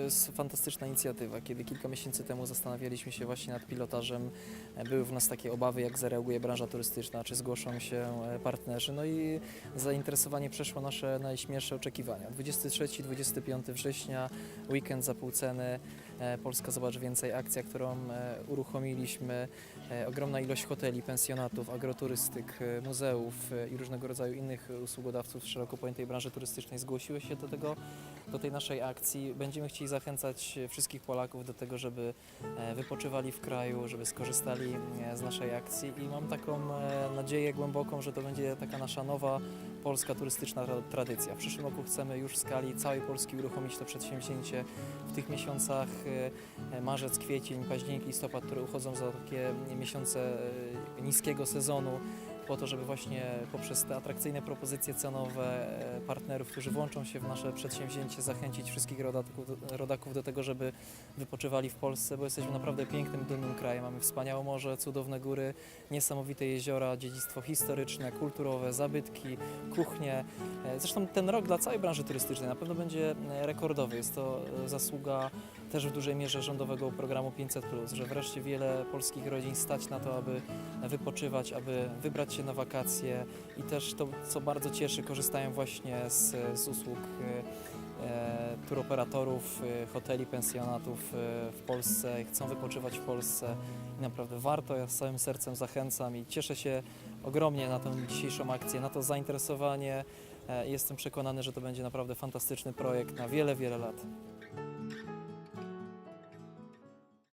To jest fantastyczna inicjatywa. Kiedy kilka miesięcy temu zastanawialiśmy się właśnie nad pilotażem, e, były w nas takie obawy, jak zareaguje branża turystyczna, czy zgłoszą się e, partnerzy. No i zainteresowanie przeszło nasze najśmielsze oczekiwania. 23-25 września, weekend za pół ceny, Polska Zobacz Więcej, akcja, którą e, uruchomiliśmy, e, ogromna ilość hoteli, pensjonatów, agroturystyk, e, muzeów e, i różnego rodzaju innych usługodawców szeroko pojętej branży turystycznej zgłosiły się do tego, do tej naszej akcji. Będziemy chcieli zachęcać e, wszystkich Polaków do tego, żeby e, wypoczywali w kraju, żeby skorzystali e, z naszej akcji i mam taką e, nadzieję głęboką, że to będzie taka nasza nowa polska turystyczna tra- tradycja. W przyszłym roku chcemy już w skali całej Polski uruchomić to przedsięwzięcie w tych miesiącach e, e, marzec, kwiecień, październik, listopad, które uchodzą za takie miesiące e, niskiego sezonu po to, żeby właśnie poprzez te atrakcyjne propozycje cenowe e, partnerów, którzy włączą się w nasze przedsięwzięcie, zachęcić wszystkich rodaków, rodaków do tego, żeby wypoczywali w Polsce, bo jesteśmy naprawdę pięknym, dumnym krajem. Mamy wspaniałe morze, cudowne góry, niesamowite jeziora, dziedzictwo historyczne, kulturowe, zabytki, kuchnie. E, Zresztą ten rok dla całej branży turystycznej na pewno będzie e, rekordowy. Jest to zasługa też w dużej mierze rządowego programu 500, że wreszcie wiele polskich rodzin stać na to, aby wypoczywać, aby wybrać się na wakacje i też to, co bardzo cieszy, korzystają właśnie z, z usług e, e, turoperatorów, e, hoteli, pensjonatów e, w Polsce, chcą wypoczywać w Polsce i naprawdę warto, ja z całym sercem zachęcam i cieszę się ogromnie na tę dzisiejszą akcję, na to zainteresowanie. E, Jestem przekonany, że to będzie naprawdę fantastyczny projekt na wiele, wiele lat.